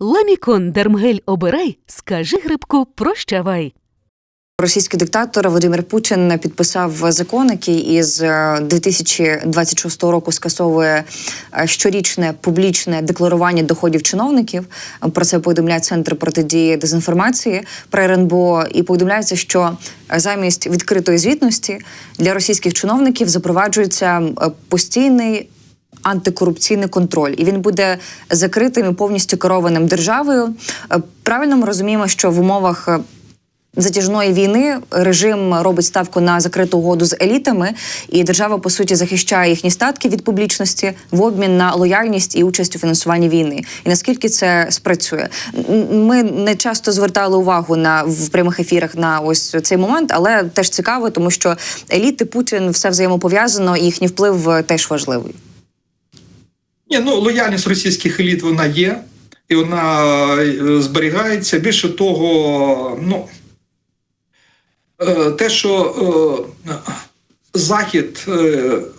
Ламікон Дермгель обирай, скажи грибку прощавай. Російський диктатор Володимир Путін підписав закон, який із е, 2026 року скасовує е, щорічне публічне декларування доходів чиновників. Про це повідомляє центр протидії дезінформації при РНБО. І повідомляється, що замість відкритої звітності для російських чиновників запроваджується е, постійний. Антикорупційний контроль, і він буде закритим і повністю керованим державою. Е, Правильно ми розуміємо, що в умовах е, затяжної війни режим робить ставку на закриту угоду з елітами, і держава по суті захищає їхні статки від публічності в обмін на лояльність і участь у фінансуванні війни. І наскільки це спрацює? Ми не часто звертали увагу на в прямих ефірах на ось цей момент, але теж цікаво, тому що еліти Путін все взаємопов'язано, і їхній вплив е, теж важливий. Ні, ну лояльність російських еліт вона є, і вона е, зберігається. Більше того, ну е, те, що е, Захід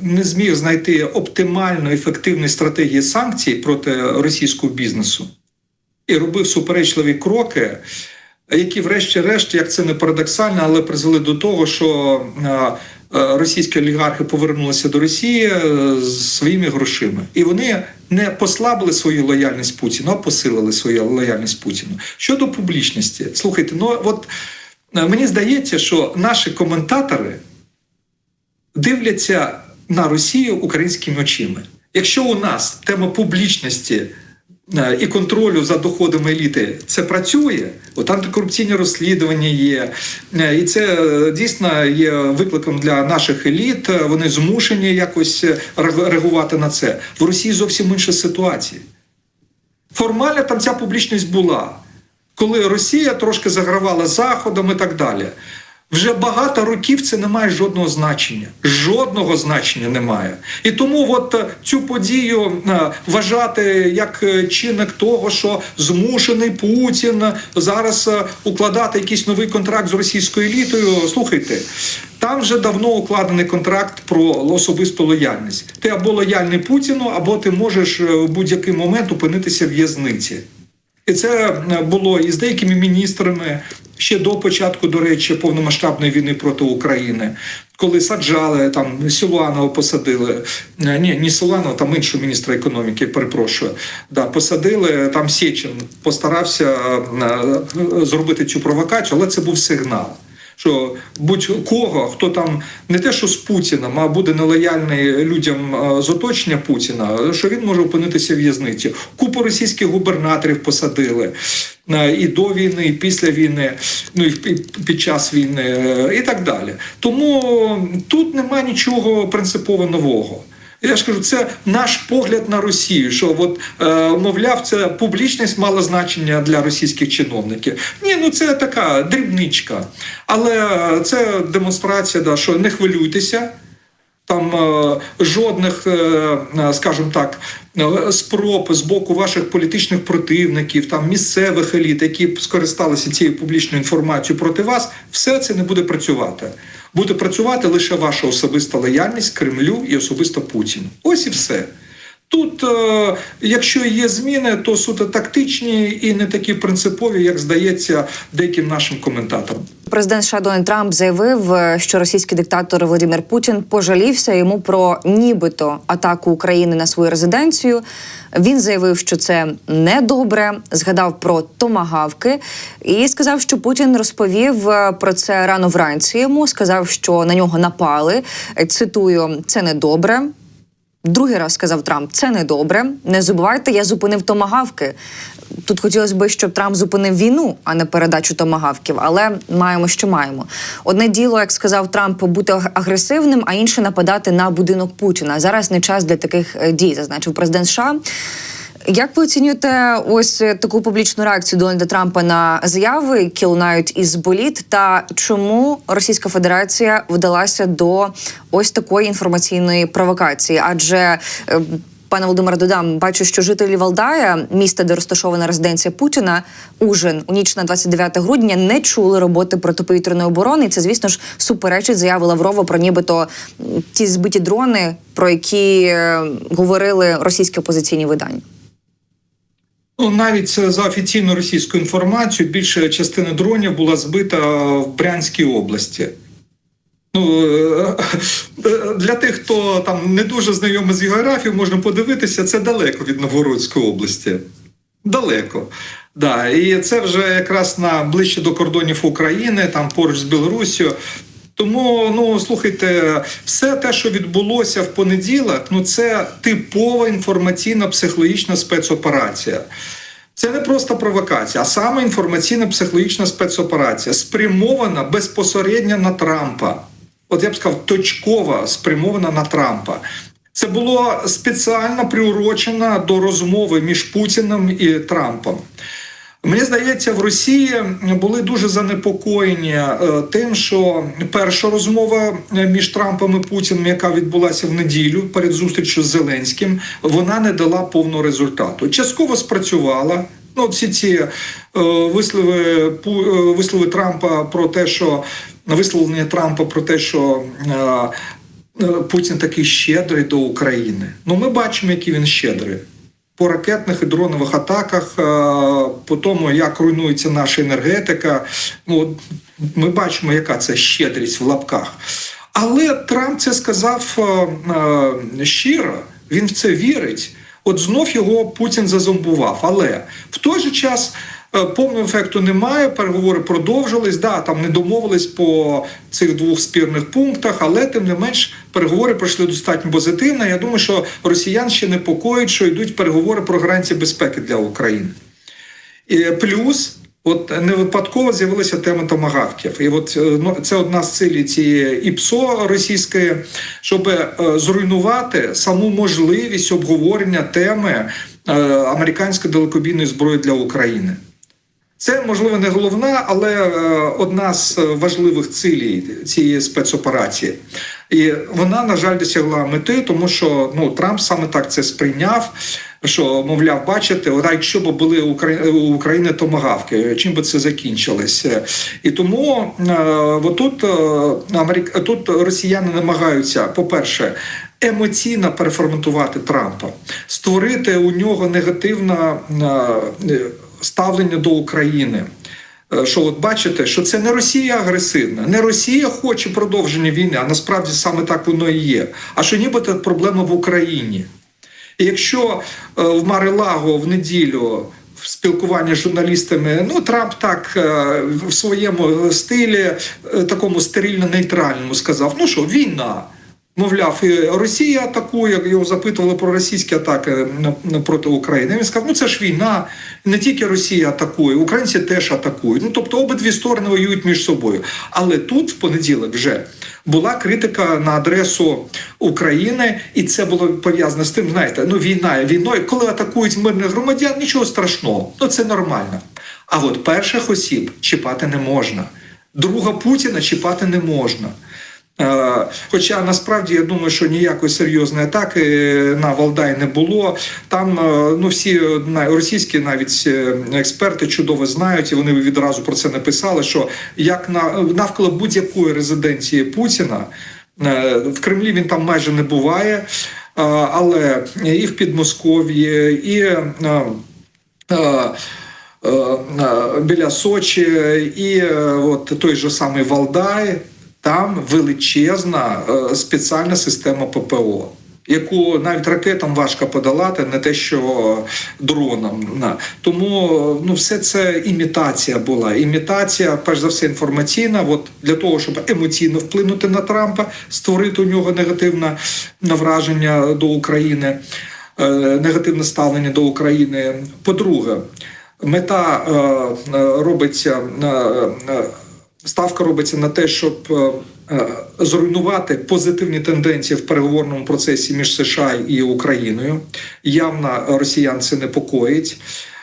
не зміг знайти оптимально ефективної стратегії санкцій проти російського бізнесу і робив суперечливі кроки, які, врешті-решт, як це не парадоксально, але призвели до того, що російські олігархи повернулися до Росії е, з своїми грошима, і вони не послабили свою лояльність Путіну, а посилили свою лояльність Путіну. Щодо публічності, слухайте, ну от е, мені здається, що наші коментатори дивляться на Росію українськими очима. Якщо у нас тема публічності е, і контролю за доходами еліти це працює, от антикорупційні розслідування є, е, і це е, дійсно є викликом для наших еліт. е, Вони змушені якось е, реагувати на це. В Росії зовсім інша ситуація. Формально там ця публічність була, коли Росія трошки загравала Заходом і так далі. Вже багато років це не має жодного значення. Жодного значення немає. І тому от е, цю подію е, вважати як е, чинник того, що змушений Путін зараз укладати якийсь новий контракт з російською елітою. Слухайте, там вже давно укладений контракт про особисту лояльність. Ти або лояльний Путіну, або ти можеш в будь-який момент опинитися в в'язниці. І це було і з деякими міністрами ще до початку, до речі, повномасштабної війни проти України, коли саджали там Силуанова посадили. Е, Ні, не Силуанова, там іншого міністра економіки, перепрошую. Да, посадили там Сєчин постарався е, зробити цю провокацію, але це був сигнал. Що будь-кого, хто там не те, що з Путіним, а буде нелояльний людям е, з оточення Путіна, що він може опинитися в в'язниці. Купу російських губернаторів посадили е, і до війни, і після війни, ну і під час війни, е, і так далі. Тому тут немає нічого принципово нового. Я ж кажу, це наш погляд на Росію. Що от е, мовляв, це публічність мала значення для російських чиновників. Ні, ну це така дрібничка. Але це демонстрація, да, що не хвилюйтеся. Там е, жодних, е, е, скажімо так, спроб з боку ваших політичних противників, там місцевих еліт, які скористалися цією публічною інформацією проти вас, все це не буде працювати. Буде працювати лише ваша особиста лояльність Кремлю і особисто Путіну. Ось і все. Тут, е, якщо є зміни, то суто тактичні і не такі принципові, як здається деяким нашим коментаторам. Президент США Дональд Трамп заявив, е, що російський диктатор Володимир Путін пожалівся йому про нібито атаку України на свою резиденцію. Він заявив, що це недобре, згадав про томагавки і сказав, що Путін розповів е, про це рано вранці. Йому сказав, що на нього напали. Цитую, це недобре. Другий раз сказав Трамп, це недобре. Не забувайте, я зупинив томагавки. Тут хотілося б, щоб Трамп зупинив війну, а не передачу томагавків. Але маємо, що маємо. Одне діло, як сказав Трамп, бути агресивним, а інше нападати на будинок Путіна. Зараз не час для таких е, дій, зазначив президент США. Як ви оцінюєте ось е, таку публічну реакцію Дональда Трампа на заяви, які лунають із боліт, та чому Російська Федерація вдалася до ось такої інформаційної провокації? Адже е, Пане Володимире, додам, бачу, що жителі Валдая, міста, де розташована резиденція Путіна, Ужин у ніч на 29 грудня не чули роботи протиповітряної оборони. І це, звісно ж, суперечить заяви Лаврова про нібито ті збиті дрони, про які е, говорили російські опозиційні видання. Ну, навіть е, за офіційною російською інформацією, більша частина дронів була збита в Брянській області. Ну, е, е, для тих, хто там не дуже знайомий з географією, можна подивитися, це далеко від Новгородської області. Далеко. Да. І це вже якраз на ближче до кордонів України, там поруч з Білоруссю. Тому, ну слухайте, все те, що відбулося в понеділок, ну це типова інформаційна психологічна спецоперація. Це не просто провокація, а саме інформаційна психологічна спецоперація, спрямована безпосередньо на Трампа. От я б сказав, точкова спрямована на Трампа. Це було спеціально приурочено до розмови між Путіним і Трампом. Мені здається, в Росії були дуже занепокоєні е, тим, що перша розмова е, між Трампом і Путіним, яка відбулася в неділю перед зустрічю з Зеленським, вона не дала повного результату. Частково спрацювала. Ну, всі ці е, вислови вислови Трампа про те, що висловлення Трампа про те, що Путін такий щедрий до України. Ну, ми бачимо, який він щедрий по ракетних і дронових атаках, е, по тому, як руйнується наша енергетика. Ну, ми бачимо, яка це щедрість в лапках. Але Трамп це сказав е, е, щиро, він в це вірить. От знов його Путін зазомбував. Але в той же час повного ефекту немає. Переговори продовжились. Да, там не домовились по цих двох спірних пунктах, але тим не менш переговори пройшли достатньо позитивно. Я думаю, що росіян ще непокоїть, що йдуть переговори про гарантії безпеки для України. І плюс, от не випадково з'явилася тема томагавків. І от е, ну, це одна з цілей цієї ІПСО російської, щоб е, зруйнувати саму можливість обговорення теми е, американської далекобійної зброї для України. Це можливо не головна, але е, одна з важливих цілей цієї спецоперації. І вона, на жаль, досягла мети, тому що ну Трамп саме так це сприйняв. Що, мовляв, бачите, от, якщо б були у України томагавки, чим би це закінчилось? І тому е, отут, е, Америк... тут росіяни намагаються, по-перше, емоційно переформатувати Трампа, створити у нього негативне е, ставлення до України. Е, Що от бачите, що це не Росія агресивна, не Росія хоче продовження війни, а насправді саме так воно і є. А що нібито проблема в Україні. І якщо е, в Марилаго в неділю в спілкуванні з журналістами, ну Трамп так е, в своєму стилі, такому стерильно-нейтральному, сказав: ну що, війна. Мовляв, Росія атакує, його запитували про російські атаки проти України. Він сказав, ну це ж війна, не тільки Росія атакує, українці теж атакують. Ну тобто обидві сторони воюють між собою. Але тут в понеділок вже була критика на адресу України, і це було пов'язано з тим, знаєте, ну війна війною, коли атакують мирних громадян, нічого страшного, ну це нормально. А от перших осіб чіпати не можна, друга Путіна чіпати не можна. Е, Хоча насправді я думаю, що ніякої серйозної атаки на Валдай не було. Там е, ну всі російські навіть е, експерти чудово знають, і вони відразу про це написали. Що як на навколо будь-якої резиденції Путіна е, в Кремлі він там майже не буває, е, але і в Підмосков'ї, і е, е, е, е, біля Сочі, і е, от той же самий Валдай, там величезна е, спеціальна система ППО. Яку навіть ракетам важко подолати, не те, що дронам. На. Тому ну, все це імітація була. Імітація, перш за все, інформаційна, от для того, щоб емоційно вплинути на Трампа, створити у нього негативне враження до України, е, негативне ставлення до України. По-друге, мета е, е, робиться. Ставка робиться на те, щоб е, е, зруйнувати позитивні тенденції в переговорному процесі між США і Україною. Явно росіян це непокоїть.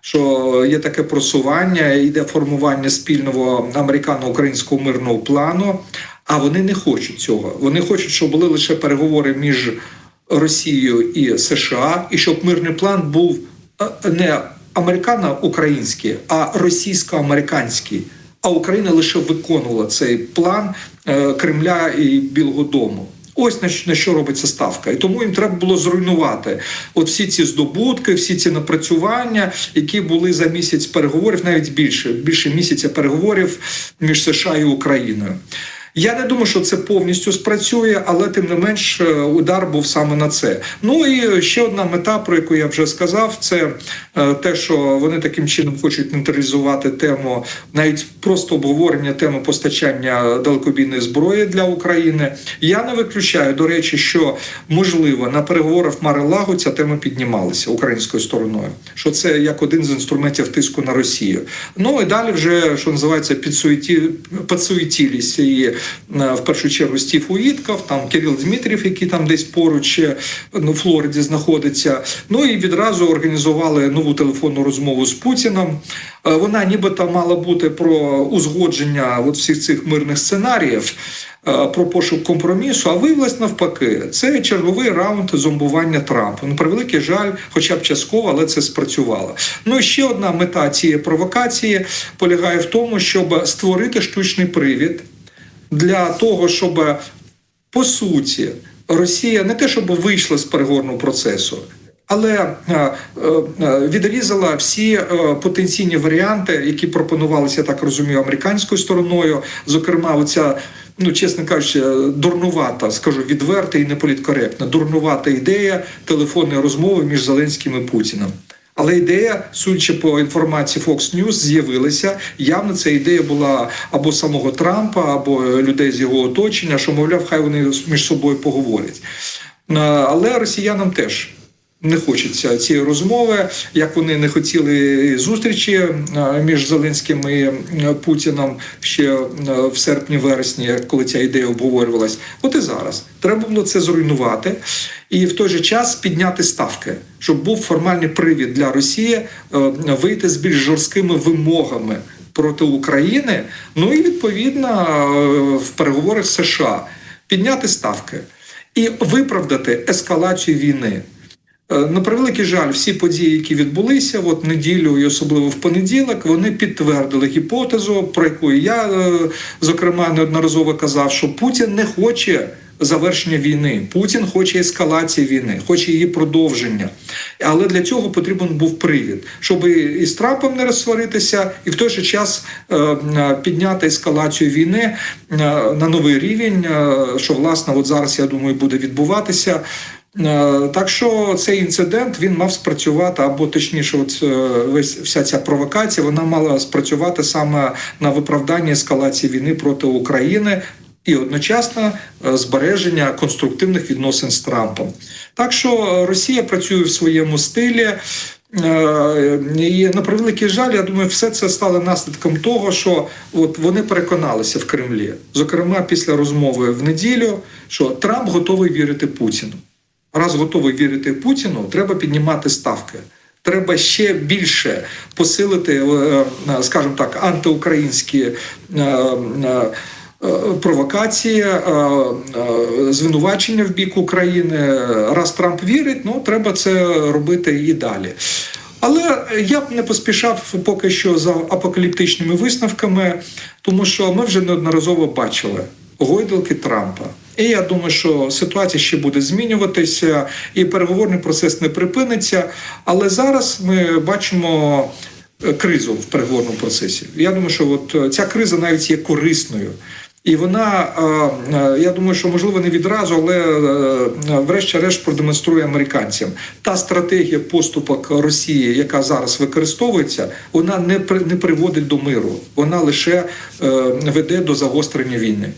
Що є таке просування, йде формування спільного американо-українського мирного плану, а вони не хочуть цього. Вони хочуть, щоб були лише переговори між Росією і США, і щоб мирний план був е, не американо-український, а російсько-американський. А Україна лише виконувала цей план е, Кремля і Білого Дому. Ось на що, на що робиться ставка, і тому їм треба було зруйнувати от всі ці здобутки, всі ці напрацювання, які були за місяць переговорів, навіть більше більше місяця переговорів між США і Україною. Я не думаю, що це повністю спрацює, але тим не менш е, удар був саме на це. Ну і ще одна мета, про яку я вже сказав, це е, те, що вони таким чином хочуть нейтралізувати тему, навіть просто обговорення теми постачання далекобійної зброї для України. Я не виключаю, до речі, що можливо на переговорах Марилагу ця тема піднімалася українською стороною. Що це як один з інструментів тиску на Росію. Ну і далі вже що називається підсуеті, підсуетілись і в першу чергу Стів Уїтков, там Кирил Дмитрів, який там десь поруч е, ну, Флориді знаходиться. Ну і відразу організували нову телефонну розмову з Путіном. Е, Вона нібито мала бути про узгодження от всіх цих мирних сценаріїв. е, Про пошук компромісу, а виявилось навпаки, це черговий раунд зомбування Трампа. Ну, превеликий жаль, хоча б частково, але це спрацювало. Ну і ще одна мета цієї провокації полягає в тому, щоб створити штучний привід для того, щоб по суті Росія не те, щоб вийшла з переговорного процесу. Але е, е, е, відрізала всі потенційні варіанти, які пропонувалися, так розумію, американською стороною. Зокрема, оця, ну чесно кажучи, дурнувата, скажу відверта і неполіткоректна, дурнувата ідея телефонної розмови між Зеленським і Путіним. Але ідея, судячи по інформації Fox News, з'явилася. Явно ця ідея була або самого Трампа, або людей з його оточення, що мовляв, хай вони між собою поговорять. Е, Але росіянам теж. Не хочеться цієї розмови, як вони не хотіли зустрічі е, між Зеленським і е, Путіном ще е, в серпні-вересні, коли ця ідея обговорювалась. От і зараз треба було це зруйнувати і в той же час підняти ставки, щоб був формальний привід для Росії е, вийти з більш жорсткими вимогами проти України. Ну і відповідно е, в переговорах США підняти ставки і виправдати ескалацію війни. Е, На превеликий жаль, всі події, які відбулися, от неділю і особливо в понеділок, вони підтвердили гіпотезу, про яку я зокрема неодноразово казав, що Путін не хоче завершення війни. Путін хоче ескалації війни, хоче її продовження. Але для цього потрібен був привід, щоб і з Трампом не розсваритися, і в той же час е, підняти ескалацію війни е, на новий рівень, е, що власне от зараз я думаю буде відбуватися. Так що цей інцидент він мав спрацювати, або точніше, от весь вся ця провокація вона мала спрацювати саме на виправданні ескалації війни проти України. І одночасно е, збереження конструктивних відносин з Трампом. Так що е, Росія працює в своєму стилі. Е, І на превеликий жаль, я думаю, все це стало наслідком того, що от вони переконалися в Кремлі, зокрема після розмови в неділю, що Трамп готовий вірити Путіну. Раз готовий вірити Путіну, треба піднімати ставки. Треба ще більше посилити, скажімо так, антиукраїнські е, е, е, е, звинувачення в бік України. Раз Трамп вірить, ну треба це робити і далі. Але я б не поспішав поки що за апокаліптичними висновками, тому що ми вже неодноразово бачили гойдалки Трампа. І я думаю, що ситуація ще буде змінюватися, і переговорний процес не припиниться. Але зараз ми бачимо кризу в переговорному процесі. Я думаю, що от ця криза навіть є корисною. І вона, е, е, я думаю, що можливо не відразу, але е, врешті-решт продемонструє американцям. Та стратегія поступок Росії, яка зараз використовується, вона не при- не приводить до миру, вона лише веде до загострення війни.